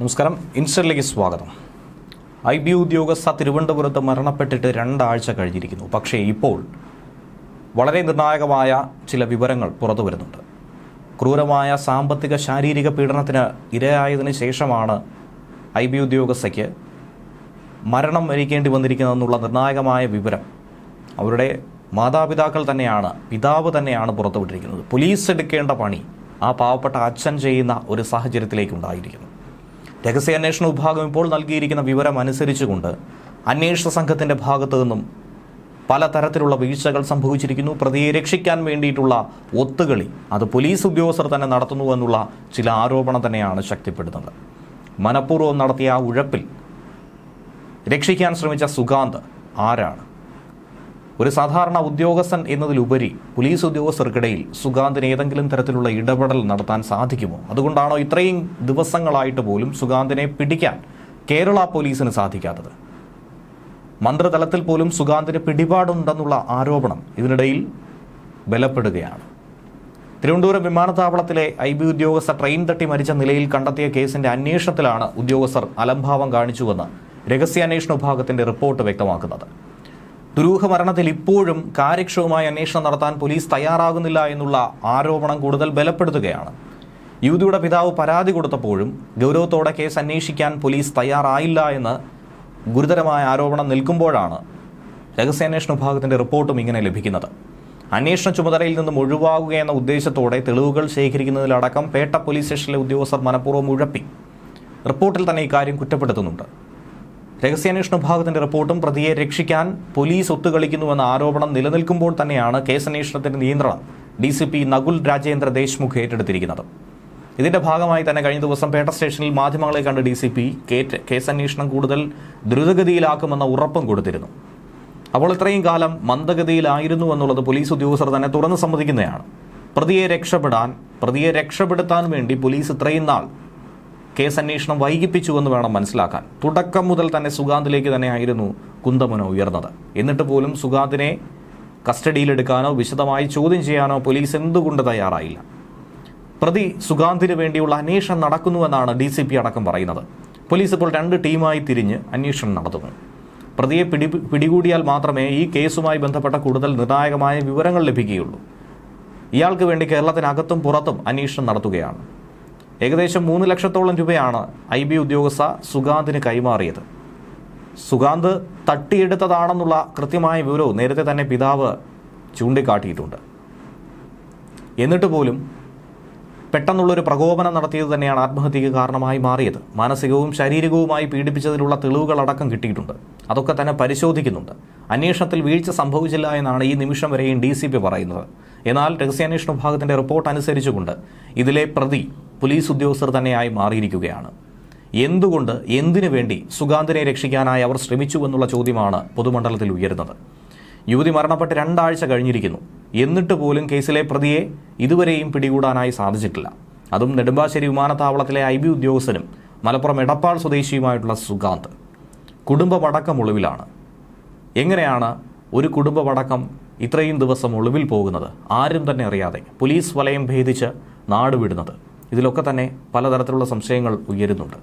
നമസ്കാരം. ഇൻസ്റ്ററിലേക്ക് സ്വാഗതം. I B ഉദ്യോഗസ്ഥ തിരുവനന്തപുരത്ത് മരണപ്പെട്ടിട്ട് രണ്ടാഴ്ച കഴിഞ്ഞിരിക്കുന്നു. പക്ഷേ ഇപ്പോൾ വളരെ നിർണായകമായ ചില വിവരങ്ങൾ പുറത്തു വരുന്നുണ്ട്. ക്രൂരമായ സാമ്പത്തിക ശാരീരിക പീഡനത്തിന് ഇരയായതിന് ശേഷമാണ് ഐ ബി ഉദ്യോഗസ്ഥയ്ക്ക് മരണം വരിക്കേണ്ടി വന്നിരിക്കുന്നതെന്നുള്ള നിർണായകമായ വിവരം അവരുടെ മാതാപിതാക്കൾ തന്നെയാണ് പിതാവ് തന്നെയാണ് പുറത്തുവിട്ടിരിക്കുന്നത്. പോലീസ് എടുക്കേണ്ട പണി ആ പാവപ്പെട്ട അച്ഛൻ ചെയ്യുന്ന ഒരു സാഹചര്യത്തിലേക്ക് ഉണ്ടായിരിക്കുന്നു. രഹസ്യാന്വേഷണ വിഭാഗം ഇപ്പോൾ നൽകിയിരിക്കുന്ന വിവരം അനുസരിച്ചുകൊണ്ട് അന്വേഷണ സംഘത്തിന്റെ ഭാഗത്തു നിന്നും പലതരത്തിലുള്ള വീഴ്ചകൾ സംഭവിച്ചിരിക്കുന്നു. പ്രതിയെ രക്ഷിക്കാൻ വേണ്ടിയിട്ടുള്ള ഒത്തുകളി അത് പോലീസ് ഉദ്യോഗസ്ഥർ തന്നെ നടത്തുന്നു എന്നുള്ള ചില ആരോപണം തന്നെയാണ് ശക്തിപ്പെടുത്തുന്നത്. മനഃപൂർവം നടത്തിയ ആ ഉഴപ്പിൽ രക്ഷിക്കാൻ ശ്രമിച്ച സുഗാന്ത് ആരാണ്? ഒരു സാധാരണ ഉദ്യോഗസ്ഥൻ എന്നതിലുപരി പോലീസ് ഉദ്യോഗസ്ഥർക്കിടയിൽ സുഗാന്തിന് ഏതെങ്കിലും തരത്തിലുള്ള ഇടപെടൽ നടത്താൻ സാധിക്കുമോ? അതുകൊണ്ടാണോ ഇത്രയും ദിവസങ്ങളായിട്ട് പോലും സുഗാന്തിനെ പിടിക്കാൻ കേരള പോലീസിന് സാധിക്കാത്തത്? മന്ത്രിതലത്തിൽ പോലും സുഗാന്തിന് പിടിപാടുണ്ടെന്നുള്ള ആരോപണം ഇതിനിടയിൽ ബലപ്പെടുകയാണ്. തിരുവനന്തപുരം വിമാനത്താവളത്തിലെ ഐ ബി ഉദ്യോഗസ്ഥ ട്രെയിൻ തട്ടി മരിച്ച നിലയിൽ കണ്ടെത്തിയ കേസിന്റെ അന്വേഷണത്തിലാണ് ഉദ്യോഗസ്ഥർ അലംഭാവം കാണിച്ചുവെന്ന് രഹസ്യാന്വേഷണ വിഭാഗത്തിന്റെ റിപ്പോർട്ട് വ്യക്തമാക്കുന്നത്. ദുരൂഹ മരണത്തിൽ ഇപ്പോഴും കാര്യക്ഷമമായ അന്വേഷണം നടത്താൻ പോലീസ് തയ്യാറാകുന്നില്ല എന്നുള്ള ആരോപണം കൂടുതൽ ബലപ്പെടുത്തുകയാണ്. യുവതിയുടെ പിതാവ് പരാതി കൊടുത്തപ്പോഴും ഗൗരവത്തോടെ കേസ് അന്വേഷിക്കാൻ പോലീസ് തയ്യാറായില്ല എന്ന് ഗുരുതരമായ ആരോപണം നിൽക്കുമ്പോഴാണ് രഹസ്യാന്വേഷണ വിഭാഗത്തിന്റെ റിപ്പോർട്ടും ഇങ്ങനെ ലഭിക്കുന്നത്. അന്വേഷണ ചുമതലയിൽ നിന്നും ഒഴിവാകുകയെന്ന ഉദ്ദേശത്തോടെ തെളിവുകൾ ശേഖരിക്കുന്നതിലടക്കം പേട്ട പോലീസ് സ്റ്റേഷനിലെ ഉദ്യോഗസ്ഥർ മനഃപൂർവം ഉഴപ്പി. റിപ്പോർട്ടിൽ തന്നെ ഇക്കാര്യം കുറ്റപ്പെടുത്തുന്നുണ്ട്. രഹസ്യാന്വേഷണ വിഭാഗത്തിന്റെ റിപ്പോർട്ടും പ്രതിയെ രക്ഷിക്കാൻ പോലീസ് ഒത്തുകളിക്കുന്നുവെന്ന ആരോപണം നിലനിൽക്കുമ്പോൾ തന്നെയാണ് കേസന്വേഷണത്തിന്റെ നിയന്ത്രണം. D C P Nakul Rajendra Deshmukh ഏറ്റെടുത്തിരിക്കുന്നത്. ഇതിന്റെ ഭാഗമായി തന്നെ കഴിഞ്ഞ ദിവസം പേട്ട സ്റ്റേഷനിൽ മാധ്യമങ്ങളെ കണ്ട് ഡി സി പി കേസന്വേഷണം കൂടുതൽ ദ്രുതഗതിയിലാക്കുമെന്ന ഉറപ്പും കൊടുത്തിരുന്നു. അപ്പോൾ ഇത്രയും കാലം മന്ദഗതിയിലായിരുന്നു എന്നുള്ളത് പോലീസ് ഉദ്യോഗസ്ഥർ തന്നെ തുറന്നു സമ്മതിക്കുന്നതാണ്. പ്രതിയെ രക്ഷപ്പെടാൻ പ്രതിയെ രക്ഷപ്പെടുത്താൻ വേണ്ടി പോലീസ് ഇത്രയും നാൾ കേസ് അന്വേഷണം വൈകിപ്പിച്ചുവെന്ന് വേണം മനസ്സിലാക്കാൻ. തുടക്കം മുതൽ തന്നെ സുഗാന്തിലേക്ക് തന്നെയായിരുന്നു കുന്തമുന ഉയർന്നത്. എന്നിട്ട് പോലും സുഗാന്തിനെ കസ്റ്റഡിയിലെടുക്കാനോ വിശദമായി ചോദ്യം ചെയ്യാനോ പോലീസ് എന്തുകൊണ്ട് തയ്യാറായില്ല? പ്രതി സുഗാന്തിന് വേണ്ടിയുള്ള അന്വേഷണം നടക്കുന്നുവെന്നാണ് ഡി സി പി അടക്കം പറയുന്നത്. പോലീസ് ഇപ്പോൾ രണ്ട് ടീമായി തിരിഞ്ഞ് അന്വേഷണം നടത്തുന്നു. പ്രതിയെ പിടി പിടികൂടിയാൽ മാത്രമേ ഈ കേസുമായി ബന്ധപ്പെട്ട കൂടുതൽ നിർണായകമായ വിവരങ്ങൾ ലഭിക്കുകയുള്ളൂ. ഇയാൾക്ക് വേണ്ടി കേരളത്തിനകത്തും പുറത്തും അന്വേഷണം നടത്തുകയാണ്. ഏകദേശം മൂന്ന് ലക്ഷത്തോളം രൂപയാണ് ഐ ബി ഉദ്യോഗസ്ഥ സുഗാന്തിന് കൈമാറിയത്. സുഗാന്ത് തട്ടിയെടുത്തതാണെന്നുള്ള കൃത്യമായ വിവരവും നേരത്തെ തന്നെ പിതാവ് ചൂണ്ടിക്കാട്ടിയിട്ടുണ്ട്. എന്നിട്ട് പോലും പെട്ടെന്നുള്ളൊരു പ്രകോപനം നടത്തിയത് തന്നെയാണ് ആത്മഹത്യക്ക് കാരണമായി മാറിയത്. മാനസികവും ശാരീരികവുമായി പീഡിപ്പിച്ചതിലുള്ള തെളിവുകളടക്കം കിട്ടിയിട്ടുണ്ട്. അതൊക്കെ തന്നെ പരിശോധിക്കുന്നുണ്ട്. അന്വേഷണത്തിൽ വീഴ്ച സംഭവിച്ചില്ല എന്നാണ് ഈ നിമിഷം വരെയും ഡി പറയുന്നത്. എന്നാൽ രഹസ്യാന്വേഷണ വിഭാഗത്തിന്റെ റിപ്പോർട്ട് അനുസരിച്ചുകൊണ്ട് ഇതിലെ പ്രതി പോലീസ് ഉദ്യോഗസ്ഥർ തന്നെയായി മാറിയിരിക്കുകയാണ്. എന്തുകൊണ്ട് എന്തിനു വേണ്ടി സുഗാന്തിനെ രക്ഷിക്കാനായി അവർ ശ്രമിച്ചു എന്നുള്ള ചോദ്യമാണ് പൊതുമണ്ഡലത്തിൽ ഉയരുന്നത്. യുവതി മരണപ്പെട്ട് രണ്ടാഴ്ച കഴിഞ്ഞിരിക്കുന്നു. എന്നിട്ട് പോലും കേസിലെ പ്രതിയെ ഇതുവരെയും പിടികൂടാനായി സാധിച്ചിട്ടില്ല. അതും നെടുമ്പാശ്ശേരി വിമാനത്താവളത്തിലെ ഐ ബി ഉദ്യോഗസ്ഥനും മലപ്പുറം എടപ്പാൾ സ്വദേശിയുമായിട്ടുള്ള സുഗാന്ത്. കുടുംബമടക്കം ഒളിവിലാണ്. എങ്ങനെയാണ് ഒരു കുടുംബമടക്കം ഇത്രയും ദിവസം ഒളിവിൽ പോകുന്നത്? ആരും തന്നെ അറിയാതെ പോലീസ് വലയം ഭേദിച്ച് നാട് വിടുന്നത്. ഇതിലൊക്കെ തന്നെ പലതരത്തിലുള്ള സംശയങ്ങൾ ഉയരുന്നുണ്ട്.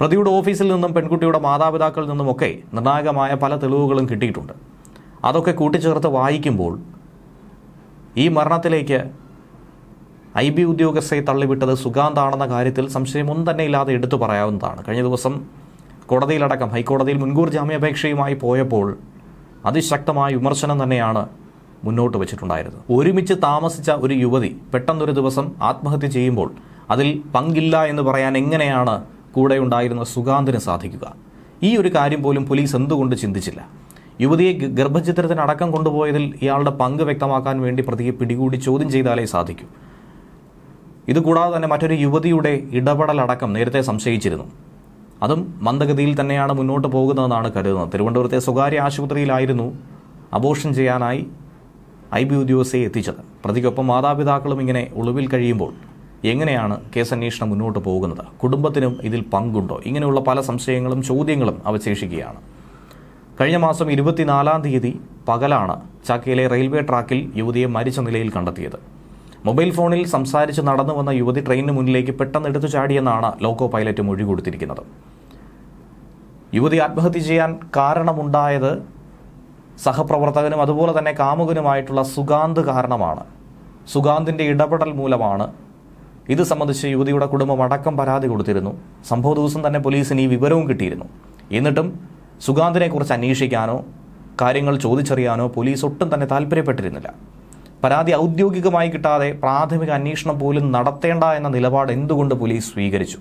പ്രതിയുടെ ഓഫീസിൽ നിന്നും പെൺകുട്ടിയുടെ മാതാപിതാക്കളിൽ നിന്നുമൊക്കെ നിർണായകമായ പല തെളിവുകളും കിട്ടിയിട്ടുണ്ട്. അതൊക്കെ കൂട്ടിച്ചേർത്ത് വായിക്കുമ്പോൾ ഈ മരണത്തിലേക്ക് ഐ ബി ഉദ്യോഗസ്ഥയെ തള്ളിവിട്ടത് സുഗാന്താണെന്ന കാര്യത്തിൽ സംശയമൊന്നും തന്നെ ഇല്ലാതെ എടുത്തു പറയാവുന്നതാണ്. കഴിഞ്ഞ ദിവസം കോടതിയിലടക്കം ഹൈക്കോടതിയിൽ മുൻകൂർ ജാമ്യാപേക്ഷയുമായി പോയപ്പോൾ അതിശക്തമായ വിമർശനം തന്നെയാണ് മുന്നോട്ട് വെച്ചിട്ടുണ്ടായിരുന്നത് ഒരുമിച്ച് താമസിച്ച ഒരു യുവതി പെട്ടെന്നൊരു ദിവസം ആത്മഹത്യ ചെയ്യുമ്പോൾ അതിൽ പങ്കില്ല എന്ന് പറയാൻ എങ്ങനെയാണ് കൂടെ ഉണ്ടായിരുന്ന സുഗാന്തിന് സാധിക്കുക? ഈ ഒരു കാര്യം പോലും പോലീസ് എന്തുകൊണ്ട് ചിന്തിച്ചില്ല? യുവതിയെ ഗർഭചിത്രത്തിനടക്കം കൊണ്ടുപോയതിൽ ഇയാളുടെ പങ്ക് വ്യക്തമാക്കാൻ വേണ്ടി പ്രതിയെ പിടികൂടി ചോദ്യം ചെയ്താലേ സാധിക്കൂ. ഇതുകൂടാതെ തന്നെ മറ്റൊരു യുവതിയുടെ ഇടപെടലടക്കം നേരത്തെ സംശയിച്ചിരുന്നു. അതും മന്ദഗതിയിൽ തന്നെയാണ് മുന്നോട്ട് പോകുന്നതെന്നാണ് കരുതുന്നത്. തിരുവനന്തപുരത്തെ സ്വകാര്യ ആശുപത്രിയിലായിരുന്നു അബോഷൻ ചെയ്യാനായി ഐ ബി ഉദ്യോഗസ്ഥയെ എത്തിച്ചത്. പ്രതിക്കൊപ്പം മാതാപിതാക്കളും ഇങ്ങനെ ഒളിവിൽ കഴിയുമ്പോൾ എങ്ങനെയാണ് കേസന്വേഷണം മുന്നോട്ട് പോകുന്നത്? കുടുംബത്തിനും ഇതിൽ പങ്കുണ്ടോ? ഇങ്ങനെയുള്ള പല സംശയങ്ങളും ചോദ്യങ്ങളും അവശേഷിക്കുകയാണ്. കഴിഞ്ഞ മാസം ഇരുപത്തിനാലാം തീയതി പകലാണ് ചാക്കയിലെ റെയിൽവേ ട്രാക്കിൽ യുവതിയെ മരിച്ച നിലയിൽ കണ്ടെത്തിയത്. മൊബൈൽ ഫോണിൽ സംസാരിച്ച് നടന്നു വന്ന യുവതി ട്രെയിനിന് മുന്നിലേക്ക് പെട്ടെന്ന് എടുത്തു ചാടിയെന്നാണ് ലോക്കോ പൈലറ്റ് മൊഴി കൊടുത്തിരിക്കുന്നത്. യുവതി ആത്മഹത്യ ചെയ്യാൻ കാരണമുണ്ടായത് സഹപ്രവർത്തകനും അതുപോലെ തന്നെ കാമുകനുമായിട്ടുള്ള സുഗാന്ത് കാരണമാണ്. സുഗാന്തിന്റെ ഇടപെടൽ മൂലമാണ് ഇത് സംബന്ധിച്ച് യുവതിയുടെ കുടുംബം അടക്കം പരാതി കൊടുത്തിരുന്നു. സംഭവ ദിവസം തന്നെ പോലീസിന് ഈ വിവരവും കിട്ടിയിരുന്നു. എന്നിട്ടും സുഗാന്തിനെക്കുറിച്ച് അന്വേഷിക്കാനോ കാര്യങ്ങൾ ചോദിച്ചറിയാനോ പോലീസ് ഒട്ടും തന്നെ താല്പര്യപ്പെട്ടിരുന്നില്ല. പരാതി ഔദ്യോഗികമായി കിട്ടാതെ പ്രാഥമിക അന്വേഷണം പോലും നടത്തേണ്ട എന്ന നിലപാട് എന്തുകൊണ്ട് പോലീസ് സ്വീകരിച്ചു?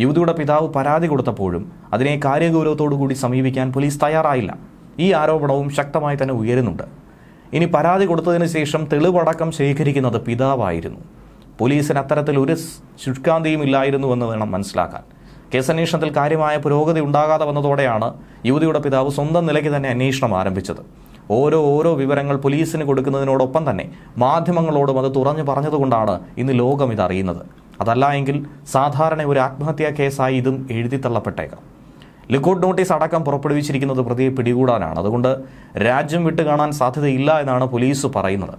യുവതിയുടെ പിതാവ് പരാതി കൊടുത്തപ്പോഴും അതിനെ കാര്യഗൗരവത്തോടു കൂടി സമീപിക്കാൻ പോലീസ് തയ്യാറായില്ല. ഈ ആരോപണവും ശക്തമായി തന്നെ ഉയരുന്നുണ്ട്. ഇനി പരാതി കൊടുത്തതിന് ശേഷം തെളിവടക്കം ശേഖരിക്കുന്നത് പിതാവായിരുന്നു. പോലീസിന് അത്തരത്തിൽ ഒരു ശുഷ്കാന്തിയും ഇല്ലായിരുന്നുവെന്ന് വേണം മനസ്സിലാക്കാൻ. കേസന്വേഷണത്തിൽ കാര്യമായ പുരോഗതി ഉണ്ടാകാതെ വന്നതോടെയാണ് യുവതിയുടെ പിതാവ് സ്വന്തം നിലയ്ക്ക് തന്നെ അന്വേഷണം ആരംഭിച്ചത്. ഓരോ ഓരോ വിവരങ്ങൾ പോലീസിന് കൊടുക്കുന്നതിനോടൊപ്പം തന്നെ മാധ്യമങ്ങളോടും അത് തുറഞ്ഞു പറഞ്ഞതുകൊണ്ടാണ് ഇന്ന് ലോകം ഇത് അറിയുന്നത്. അതല്ല എങ്കിൽ സാധാരണ ഒരു ആത്മഹത്യാ കേസായി ഇതും എഴുതിത്തള്ളപ്പെട്ടേക്കാം ലിക്കോട്ട് നോട്ടീസ് അടക്കം പുറപ്പെടുവിച്ചിരിക്കുന്നത് പ്രതിയെ പിടികൂടാനാണ്. അതുകൊണ്ട് രാജ്യം വിട്ട് കാണാൻ സാധ്യതയില്ല എന്നാണ് പോലീസ് പറയുന്നത്.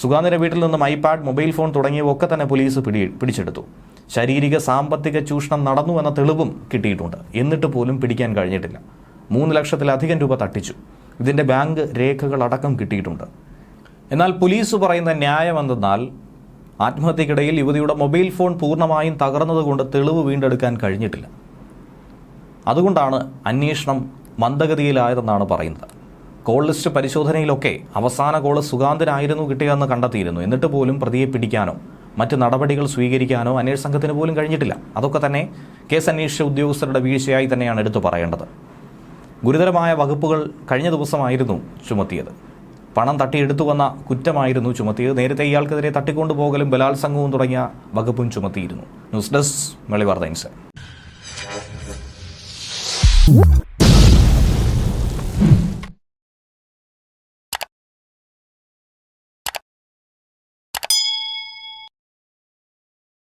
സുഗാന്തിന്റെ വീട്ടിൽ നിന്നും ഐപാഡ് മൊബൈൽ ഫോൺ തുടങ്ങിയവ ഒക്കെ തന്നെ പോലീസ് പിടി പിടിച്ചെടുത്തു. ശാരീരിക സാമ്പത്തിക ചൂഷണം നടന്നു എന്ന തെളിവും കിട്ടിയിട്ടുണ്ട്. എന്നിട്ട് പോലും പിടിക്കാൻ കഴിഞ്ഞിട്ടില്ല. മൂന്ന് ലക്ഷത്തിലധികം രൂപ തട്ടിച്ചു. ഇതിന്റെ ബാങ്ക് രേഖകൾ അടക്കം കിട്ടിയിട്ടുണ്ട്. എന്നാൽ പോലീസ് പറയുന്ന ന്യായം എന്തെന്നാൽ ആത്മഹത്യക്കിടയിൽ യുവതിയുടെ മൊബൈൽ ഫോൺ പൂർണമായും തകർന്നതുകൊണ്ട് തെളിവ് വീണ്ടെടുക്കാൻ കഴിഞ്ഞിട്ടില്ല. അതുകൊണ്ടാണ് അന്വേഷണം മന്ദഗതിയിലായതെന്നാണ് പറയുന്നത്. കോൾ ലിസ്റ്റ് പരിശോധനയിലൊക്കെ അവസാന കോൾ സുഗാന്തനായിരുന്നു കിട്ടിയതെന്ന് കണ്ടെത്തിയിരുന്നു. എന്നിട്ട് പോലും പ്രതിയെ പിടിക്കാനോ മറ്റ് നടപടികൾ സ്വീകരിക്കാനോ അന്വേഷണ സംഘത്തിന് പോലും കഴിഞ്ഞിട്ടില്ല. അതൊക്കെ തന്നെ കേസ് അന്വേഷിച്ച ഉദ്യോഗസ്ഥരുടെ വീഴ്ചയായി തന്നെയാണ് എടുത്തു പറയേണ്ടത്. ഗുരുതരമായ വകുപ്പുകൾ കഴിഞ്ഞ ദിവസമായിരുന്നു ചുമത്തിയത്. പണം തട്ടിയെടുത്തു വന്ന കുറ്റമായിരുന്നു ചുമത്തിയത്. നേരത്തെ ഇയാൾക്കെതിരെ തട്ടിക്കൊണ്ടുപോകലും ബലാത്സംഗവും തുടങ്ങിയ വകുപ്പും ചുമത്തിയിരുന്നു. ന്യൂസ് ഡെസ്ക് വെളിവാർത്ത Whoop.